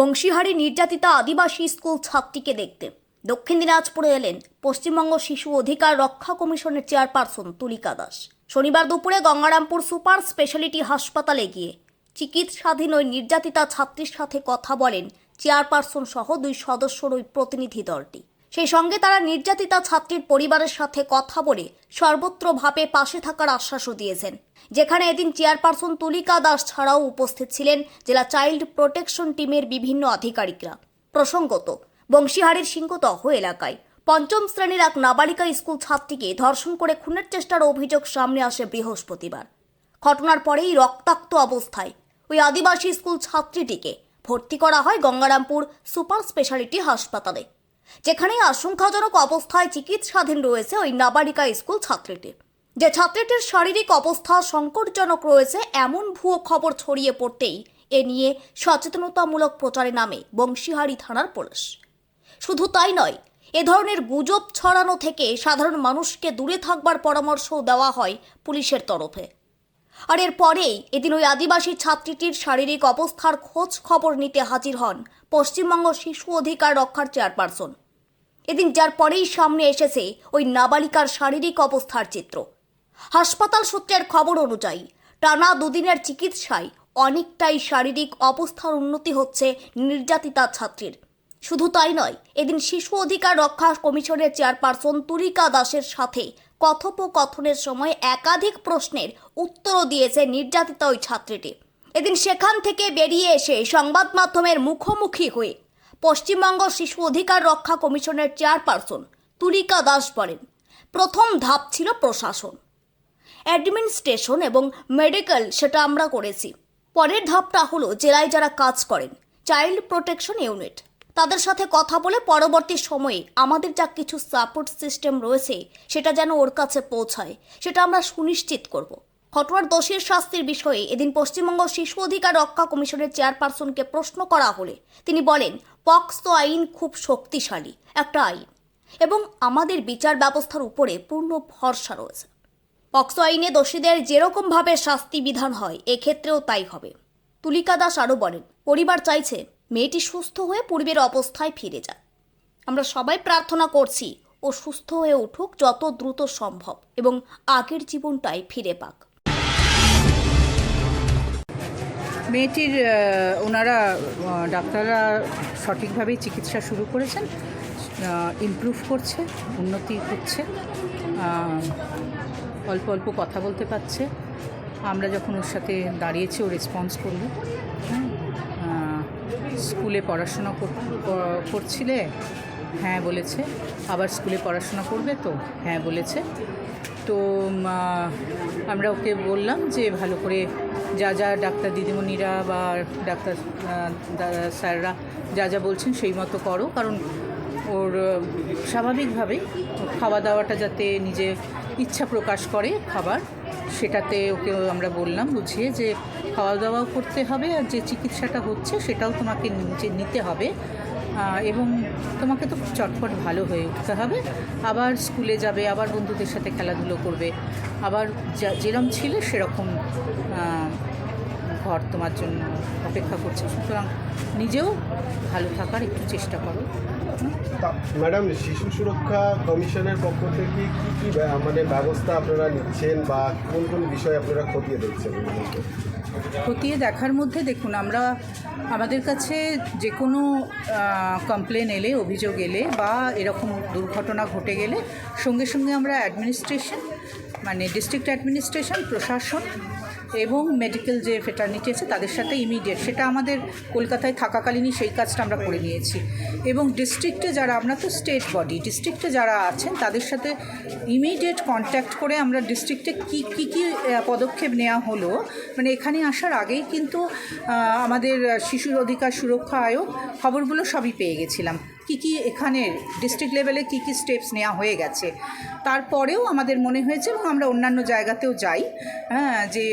বংশীহারি নির্যাতিতা আদিবাসী স্কুল ছাত্রীকে দেখতে। দক্ষিণ দিনাজপুরে এলেন পশ্চিমবঙ্গ শিশু অধিকার রক্ষা কমিশনের চেয়ারপারসন তুলিকা দাস। শনিবার দুপুরে গঙ্গারামপুর সুপার স্পেশালিটি হাসপাতালে গিয়ে চিকিৎসাধীন ওই নির্যাতিতা ছাত্রীর সাথে কথা বলেন চেয়ারপারসন সহ দুই সদস্যর ওই প্রতিনিধি দলটি। সেই সঙ্গে তারা নির্যাতিতা ছাত্রীর পরিবারের সাথে কথা বলে সর্বত্রভাবে পাশে থাকার আশ্বাসও দিয়েছেন। যেখানে এদিন চেয়ারপারসন তুলিকা দাস ছাড়াও উপস্থিত ছিলেন জেলা চাইল্ড প্রোটেকশন টিমের বিভিন্ন আধিকারিকরা। প্রসঙ্গত, বংশীহারের সিংহদহ এলাকায় পঞ্চম শ্রেণির এক নাবালিকা স্কুল ছাত্রীকে ধর্ষণ করে খুনের চেষ্টার অভিযোগ সামনে আসে বৃহস্পতিবার। ঘটনার পরেই রক্তাক্ত অবস্থায় ওই আদিবাসী স্কুল ছাত্রীটিকে ভর্তি করা হয় গঙ্গারামপুর সুপার স্পেশালিটি হাসপাতালে। যেখানে আশঙ্কাজনক অবস্থায় চিকিৎসাধীন রয়েছে ওই নাবালিকা স্কুল ছাত্রীটি। যে ছাত্রীটির শারীরিক অবস্থা সংকটজনক রয়েছে, এমন ভুয়ো খবর ছড়িয়ে পড়তেই এ নিয়ে সচেতনতামূলক প্রচারে নামে বংশীহারি থানার পুলিশ। শুধু তাই নয়, এ ধরনের গুজব ছড়ানো থেকে সাধারণ মানুষকে দূরে থাকবার পরামর্শও দেওয়া হয় পুলিশের তরফে। আর এর পরেই এদিন ওই আদিবাসী ছাত্রীটির শারীরিক অবস্থার খোঁজ খবর নিতে হাজির হন পশ্চিমবঙ্গ শিশু অধিকার রক্ষার চেয়ারপারসন। এদিন যার পরেই সামনে এসেছে ওই নাবালিকার শারীরিক অবস্থার চিত্র। হাসপাতাল সূত্রের খবর অনুযায়ী, টানা দুদিনের চিকিৎসায় অনেকটাই শারীরিক অবস্থার উন্নতি হচ্ছে নির্যাতিতা ছাত্রীর। শুধু তাই নয়, এদিন শিশু অধিকার রক্ষা কমিশনের চেয়ারপারসন তুরিকা দাসের সাথে কথোপকথনের সময় একাধিক প্রশ্নের উত্তরও দিয়েছে নির্যাতিতা ওই ছাত্রীটি। এদিন সেখান থেকে বেরিয়ে এসে সংবাদ মাধ্যমের মুখোমুখি হয়ে পশ্চিমবঙ্গ শিশু অধিকার রক্ষা কমিশনের চেয়ারপারসন তুরিকা দাস বলেন, প্রথম ধাপ ছিল প্রশাসন, অ্যাডমিনিস্ট্রেশন এবং মেডিকেল সেটা আমরা করেছি। পরের ধাপটা হলো জেলায় যারা কাজ করেন, চাইল্ড প্রোটেকশন ইউনিট। তাদের সাথে কথা বলে পরবর্তী সময়ে আমাদের যা কিছু সাপোর্ট সিস্টেম রয়েছে, সেটা যেন ওর কাছে পৌঁছায়, সেটা আমরা সুনিশ্চিত করব। ঘটনার দোষীর শাস্তির বিষয়ে এদিন পশ্চিমবঙ্গ শিশু অধিকার রক্ষা কমিশনের চেয়ারপারসনকে প্রশ্ন করা হলে তিনি বলেন, পক্সো আইন খুব শক্তিশালী, একটা আইন, এবং আমাদের বিচার ব্যবস্থার উপরে পূর্ণ ভরসা রয়েছে। পক্সো আইনে দোষীদের যেরকমভাবে শাস্তি বিধান হয়, এক্ষেত্রেও তাই হবে। তুলিকা দাস আরও বলেন, পরিবার চাইছে মেয়েটি সুস্থ হয়ে পূর্বের অবস্থায় ফিরে যাক আমরা সবাই প্রার্থনা করছি ও সুস্থ হয়ে উঠুক যত দ্রুত সম্ভব এবং আগের জীবনটাই ফিরে পাক। মেয়েটির ওনারা ডাক্তাররা সঠিকভাবেই চিকিৎসা শুরু করেছেন ইমপ্রুভ করছে উন্নতি হচ্ছে অল্প অল্প কথা বলতে পারছে। আমরা যখন ওর সাথে দাঁড়িয়েছি ও রেসপন্স করল। হ্যাঁ, স্কুলে পড়াশোনা কর- করছিলে? হ্যাঁ বলেছে। আবার স্কুলে পড়াশোনা করবে তো? হ্যাঁ বলেছে। তো আমরা ওকে বললাম যে ভালো করে যা যা ডাক্তার দিদিমণিরা বা ডাক্তার স্যাররা যা যা বলছেন সেই মতো করো। কারণ ওর স্বাভাবিকভাবেই খাওয়া দাওয়াটা যাতে নিজে ইচ্ছা প্রকাশ করে খাবার, সেটাতে ওকে আমরা বললাম, বুঝিয়ে যে খাওয়া দাওয়াও করতে হবে আর যে চিকিৎসাটা হচ্ছে সেটাও তোমাকে নিতে হবে। এবং তোমাকে তো চটপট ভালো হয়ে উঠতে হবে। আবার স্কুলে যাবে, আবার বন্ধুদের সাথে খেলাধুলো করবে, আবার যেরম ছিল সেরকম ঘর তোমার জন্য অপেক্ষা করছে। সুতরাং নিজেও ভালো থাকার একটু চেষ্টা করো। ম্যাডাম শিশু সুরক্ষা কমিশনের পক্ষ থেকে কি কি মানে ব্যবস্থা আপনারা নিচ্ছেন বা কোন কোন বিষয় আপনারা খতিয়ে দেখছেন? খতিয়ে দেখার মধ্যে দেখুন আমরা আমাদের কাছে যে কোনো কমপ্লেন এলে অভিযোগ এলে বা এরকম দুর্ঘটনা ঘটে গেলে সঙ্গে সঙ্গে আমরা অ্যাডমিনিস্ট্রেশন মানে ডিস্ট্রিক্ট অ্যাডমিনিস্ট্রেশন প্রশাসন এবং মেডিকেল যে ফেটার্নিটি আছে, তাদের সাথে ইমিডিয়েট সেটা আমাদের কলকাতায় থাকাকালীনই সেই কাজটা আমরা করে নিয়েছি। এবং ডিস্ট্রিক্টে যারা, আমরা তো স্টেট বডি ডিস্ট্রিক্টে যারা আছেন, তাদের সাথে ইমিডিয়েট কন্ট্যাক্ট করে আমরা ডিস্ট্রিক্টে কী কী কী পদক্ষেপ নেওয়া হলো মানে এখানে আসার আগেই কিন্তু আমাদের শিশুর অধিকার সুরক্ষা আয়োগ খবরগুলো সবই পেয়ে গেছিলাম। কী কি এখানে ডিস্ট্রিক্ট লেভেলে কি কি স্টেপস নেওয়া হয়ে গেছে। তারপরেও আমাদের মনে হয়েছে এবং আমরা অন্যান্য জায়গাতেও যাই। হ্যাঁ যে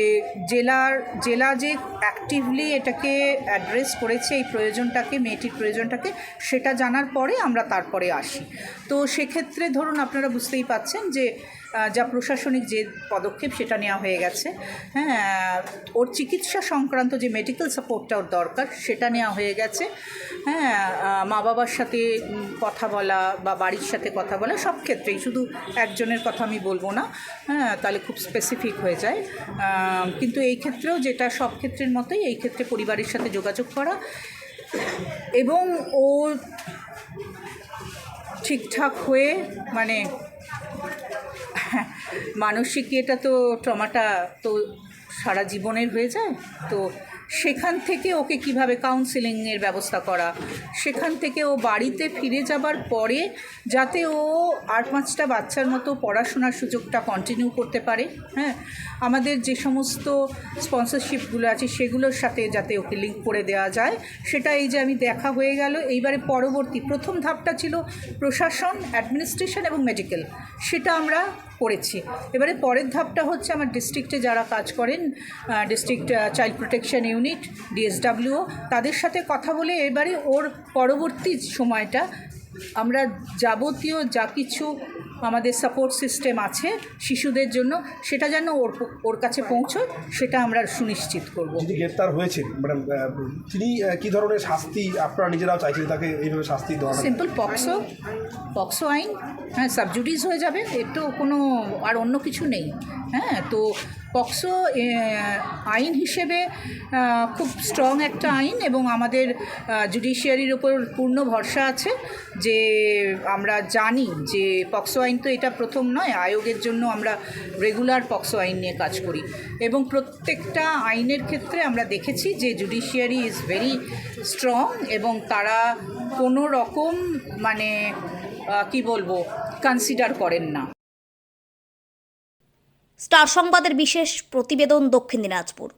জেলার, জেলা যে অ্যাক্টিভলি এটাকে অ্যাড্রেস করেছে, এই প্রয়োজনটাকে, মেয়েটির প্রয়োজনটাকে, সেটা জানার পরে আমরা তারপরে আসি। তো সেক্ষেত্রে ধরুন আপনারা বুঝতেই পাচ্ছেন যে যা প্রশাসনিক যে পদক্ষেপ সেটা নেওয়া হয়ে গেছে। হ্যাঁ ওর চিকিৎসা সংক্রান্ত যে মেডিকেল সাপোর্টটা ওর দরকার, সেটা নেওয়া হয়ে গেছে। হ্যাঁ মা বাবার সাথে কথা বলা বা বাড়ির সাথে কথা বলা সব ক্ষেত্রেই, শুধু একজনের কথা আমি বলব না। হ্যাঁ তাহলে খুব স্পেসিফিক হয়ে যায়। কিন্তু এই ক্ষেত্রেও যেটা সব ক্ষেত্রের মতোই, এই ক্ষেত্রে পরিবারের সাথে যোগাযোগ করা এবং ও ঠিকঠাক হয়ে মানে মানসিক এটা তো ট্রমাটা তো সারা জীবনের হয়ে যায়? তো সেখান থেকে ওকে কীভাবে কাউন্সিলিংয়ের ব্যবস্থা করা? সেখান থেকে ও বাড়িতে ফিরে যাবার পরে যাতে ও আর পাঁচটা বাচ্চার মতো পড়াশোনার সুযোগটা কন্টিনিউ করতে পারে হ্যাঁ? আমাদের যে সমস্ত স্পন্সরশিপগুলো আছে সেগুলোর সাথে যাতে ওকে লিঙ্ক করে দেওয়া যায়। সেটা এই যে আমি দেখা হয়ে গেল, এইবারে পরবর্তী প্রথম ধাপটা ছিল প্রশাসন অ্যাডমিনিস্ট্রেশন এবং মেডিকেল সেটা আমরা করেছি। এবারে পরের ধাপটা হচ্ছে আমার ডিস্ট্রিক্টে যারা কাজ করেন district child protection unit DSWO তাদের সাথে কথা বলে এবারে ওর পরবর্তী সময়টা আমরা যাবতীয় যা কিছু আমাদের সাপোর্ট সিস্টেম আছে শিশুদের জন্য সেটা যেন ওর ওর কাছে পৌঁছয় সেটা আমরা সুনিশ্চিত করব। যিনি গ্রেপ্তার হয়েছেন ম্যাডাম তিনি কী ধরনের শাস্তি আপনারা নিজেরাও চাইছেন তাকে এইভাবে শাস্তি দেওয়া সিম্পল পক্সো পক্সো আইন হ্যাঁ সাবজুডিস হয়ে যাবে এর তো কোনো আর অন্য কিছু নেই। হ্যাঁ তো পক্সো আইন হিসেবে খুব স্ট্রং একটা আইন এবং আমাদের জুডিশিয়ারির ওপর পূর্ণ ভরসা আছে যে আমরা জানি যে পক্সো আইন তো এটা প্রথম নয়, আয়োগের জন্য আমরা রেগুলার পক্সো আইন নিয়ে কাজ করি। এবং প্রত্যেকটা আইনের ক্ষেত্রে আমরা দেখেছি যে জুডিশিয়ারি ইজ ভেরি স্ট্রং এবং তারা কোনো রকম মানে কি বলব কনসিডার করেন না। স্টার সংবাদের বিশেষ প্রতিবেদন দক্ষিণ দিনাজপুর।